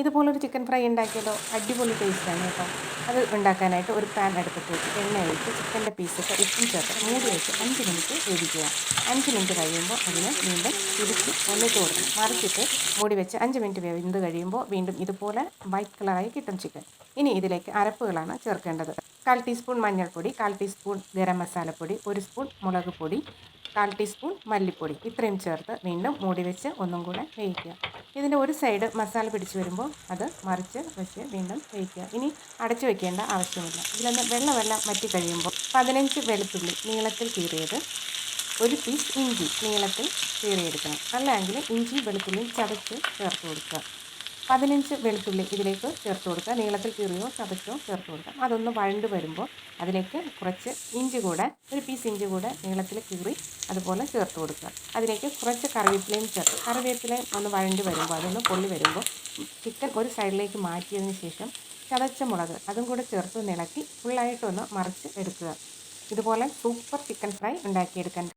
ഇതുപോലൊരു chicken fry ഉണ്ടാക്കിയല്ലോ അടിപൊളി ടേസ്റ്റാണ് കേട്ടോ. അത് ഉണ്ടാക്കാനായിട്ട് ഒരു പാൻ വെച്ച് എണ്ണ ഒഴിച്ച് ചിക്കന്റെ പീസൊക്കെ ഉപ്പും ചേർത്ത് മൂടി വെച്ച് അഞ്ച് മിനിറ്റ് വേവിക്കുക. അഞ്ച് മിനിറ്റ് കഴിയുമ്പോൾ അതിനെ വീണ്ടും ഇടിച്ച് ഒന്നിട്ട് കൊടുക്കണം. മറിച്ചിട്ട് മൂടി വെച്ച് അഞ്ച് മിനിറ്റ് വെന്ത് കഴിയുമ്പോൾ വീണ്ടും ഇതുപോലെ വൈറ്റ് കളറായി കിട്ടും ചിക്കൻ ഇനി ഇതിലേക്ക് അരപ്പുകളാണ് ചേർക്കേണ്ടത്. കാൽ ടീസ്പൂൺ മഞ്ഞൾപ്പൊടി കാൽ ടീസ്പൂൺ ഗരം മസാലപ്പൊടി ഒരു സ്പൂൺ മുളക് പൊടി കാൽ ടീസ്പൂൺ മല്ലിപ്പൊടി. ഇത്രയും ചേർത്ത് വീണ്ടും മൂടി വെച്ച് ഒന്നും കൂടെ വേവിക്കുക. ഇതിന്റെ ഒരു സൈഡ് മസാല പിടിച്ച് വരുമ്പോൾ അത് മറിച്ച് വെച്ച് വീണ്ടും വേവിക്കുക. ഇനി അടച്ചു വെക്കേണ്ട ആവശ്യമില്ല. ഇതിലൊന്ന് വെള്ളമെല്ലാം വറ്റി കഴിയുമ്പോൾ പതിനഞ്ച് വെളുത്തുള്ളി നീളത്തിൽ കീറിയത് ഒരു പീസ് ഇഞ്ചി നീളത്തിൽ കീറിയെടുക്കണം. അല്ലെങ്കിൽ ഇഞ്ചി വെളുത്തുള്ളി ചതച്ച് ചേർത്ത് കൊടുക്കുക. പതിനഞ്ച് വെളുത്തുള്ളി ഇതിലേക്ക് ചേർത്ത് കൊടുക്കുക. നീളത്തിൽ കീറിയോ ചതച്ചോ ചേർത്ത് കൊടുക്കുക. അതൊന്ന് വഴണ്ട് വരുമ്പോൾ അതിലേക്ക് കുറച്ച് ഇഞ്ചി കൂടെ ഒരു പീസ് ഇഞ്ചി കൂടെ നീളത്തിൽ കീറി അതുപോലെ ചേർത്ത് കൊടുക്കുക. അതിലേക്ക് കുറച്ച് കറിവേപ്പിലയും ചേർത്ത് കറിവേപ്പിലയും ഒന്ന് വഴണ്ട് വരുമ്പോൾ അതൊന്ന് പൊള്ളി വരുമ്പോൾ ചിക്കൻ ഒരു സൈഡിലേക്ക് മാറ്റിയതിന് ശേഷം ചതച്ച മുളക് അതും കൂടെ ചേർത്ത് നിളക്കി ഫുള്ളായിട്ടൊന്ന് മറിച്ച് എടുക്കുക. ഇതുപോലെ സൂപ്പർ ചിക്കൻ ഫ്രൈ ഉണ്ടാക്കിയെടുക്കാൻ